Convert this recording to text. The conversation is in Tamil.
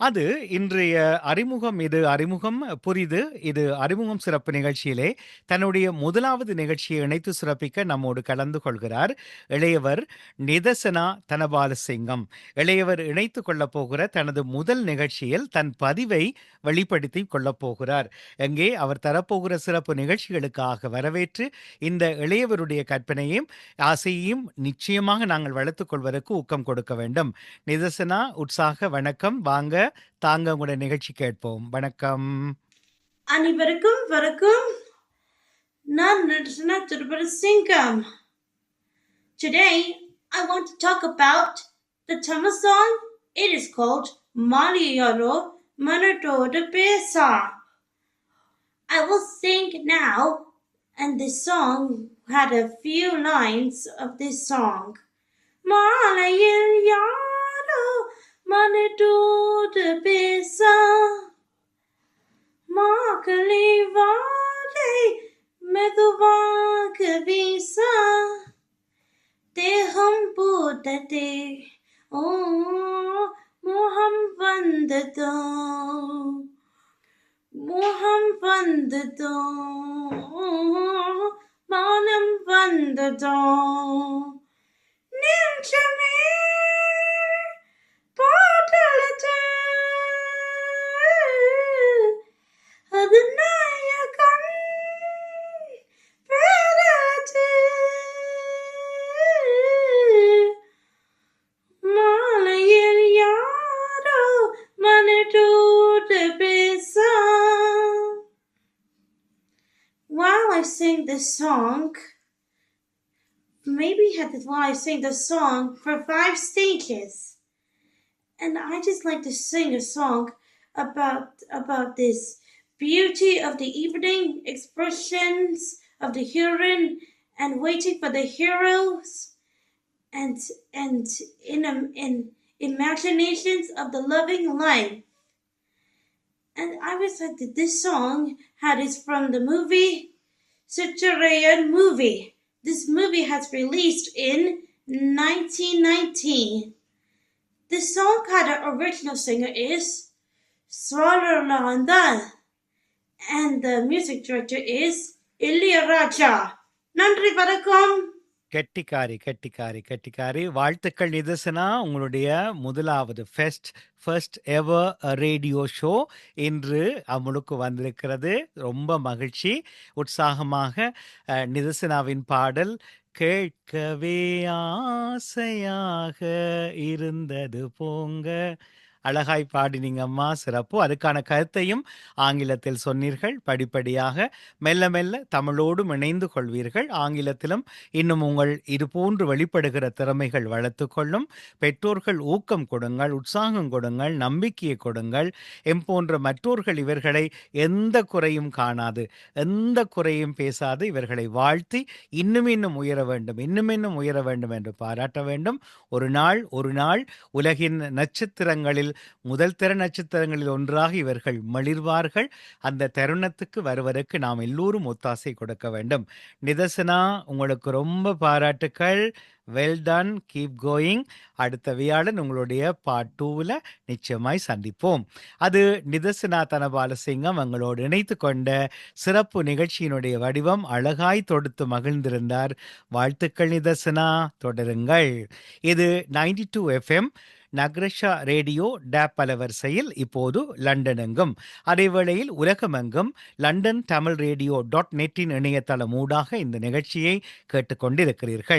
அது இன்றைய அறிமுகம் இது அறிமுகம் புரிது. இது அறிமுகம் சிறப்பு நிகழ்ச்சியிலே தன்னுடைய முதலாவது நிகழ்ச்சியை இணைத்து சிறப்பிக்க நம்மோடு கலந்து கொள்கிறார் இளையவர் நிதசனா தனபால சிங்கம் இளையவர் இணைத்து கொள்ளப் போகிற தனது முதல் நிகழ்ச்சியில் தன் பதிவை வெளிப்படுத்தி கொள்ளப் போகிறார். எங்கே அவர் தரப்போகிற சிறப்பு நிகழ்ச்சிகளுக்காக வரவேற்று இந்த இளையவருடைய கற்பனையும் ஆசையையும் நிச்சயமாக நாங்கள் வளர்த்துக் கொள்வதற்கு ஊக்கம் கொடுக்க வேண்டும். நிதர்சனா உற்சாக வணக்கம். வாங்க தாங்க உங்களுடைய நிகழ்ச்சி கேட்போம் வணக்கம் அனைவருக்கும் வணக்கம் நான் Nirjana Tirupati Singham. Today, I want to talk about the Tamil song. It is called Maliyaro Manatoda Pesa. I will sing now, and this song had a few lines of this song. மாலையில் யாரோ Manitou The Pisa, Markali Vade, Meduvaka Visa, Teham Putate, O oh, Moham Vandato, Moham Vandato, oh, Manam Vandato, Nimcha. I sing this song, maybe had while I sing the song for five stages. And I just like to sing a song about about this beauty of the evening, expressions of the heroine, and waiting for the heroes, and and in um, in imaginations of the loving life. And I was like, that this song had is from the movie Citerian movie. This movie has released in 1919. The song had original singer is Swalalanda, and the music director is Ilayaraja. Nandri Vanakkam. கெட்டிக்காரி கெட்டிக்காரி கெட்டிக்காரி. வாழ்த்துக்கள் நிதர்சனா உங்களுடைய முதலாவது first first ever radio show இன்று அமுலுக்கு வந்திருக்கிறது. ரொம்ப மகிழ்ச்சி. உற்சாகமாக நிதர்சனாவின் பாடல் கேட்கவே ஆசையாக இருந்தது போங்க. அழகாய் பாடினீங்க அம்மா சிறப்பு. அதுக்கான கருத்தையும் ஆங்கிலத்தில் சொன்னீர்கள். படிப்படியாக மெல்ல மெல்ல தமிழோடும் இணைந்து கொள்வீர்கள். ஆங்கிலத்திலும் இன்னும் உங்கள் இதுபோன்று வெளிப்படுகிற திறமைகள் வளர்த்து கொள்ளும். பெற்றோர்கள் ஊக்கம் கொடுங்கள் உற்சாகம் கொடுங்கள் நம்பிக்கையை கொடுங்கள். எம் போன்ற மற்றோர்கள் இவர்களை எந்த குறையும் காணாது. எந்த குறையும் பேசாது. இவர்களை வாழ்த்தி இன்னும் இன்னும் உயர வேண்டும் இன்னும் இன்னும் உயர வேண்டும் என்று பாராட்ட வேண்டும். ஒரு நாள் ஒரு நாள் உலகின் நட்சத்திரங்களில் முதல் தர நட்சத்திரங்களில் ஒன்றாக இவர்கள் மலிர்வார்கள். அந்த தருணத்துக்கு வருவதற்கு நாம் எல்லோரும் ஒத்தாசை கொடுக்க வேண்டும். நிதர்சனா உங்களுக்கு ரொம்ப பாராட்டுக்கள். வெல் டன் கீப் கோயிங் அடுத்த வியாழன் உங்களுடைய பார்ட் டூவில் நிச்சயமாய் சந்திப்போம். அது நிதர்சனா தனபாலசிங்கம் எங்களோடு இணைத்து கொண்ட சிறப்பு நிகழ்ச்சியினுடைய வடிவம் அழகாய் தொடுத்து மகிழ்ந்திருந்தார். வாழ்த்துக்கள் நிதர்சனா. தொடருங்கள். இது நைன்டி டூ எஃப்எம் நக்ரஷா ரேடியோ டேப் அலவரிசையில் இப்போது லண்டன் எங்கும் அதேவேளையில் உலகமெங்கும் லண்டன் தமிழ் ரேடியோ டாட் நெட்டின் இணையதளம் ஊடாக இந்த நிகழ்ச்சியை கேட்டுக்கொண்டிருக்கிறீர்கள்.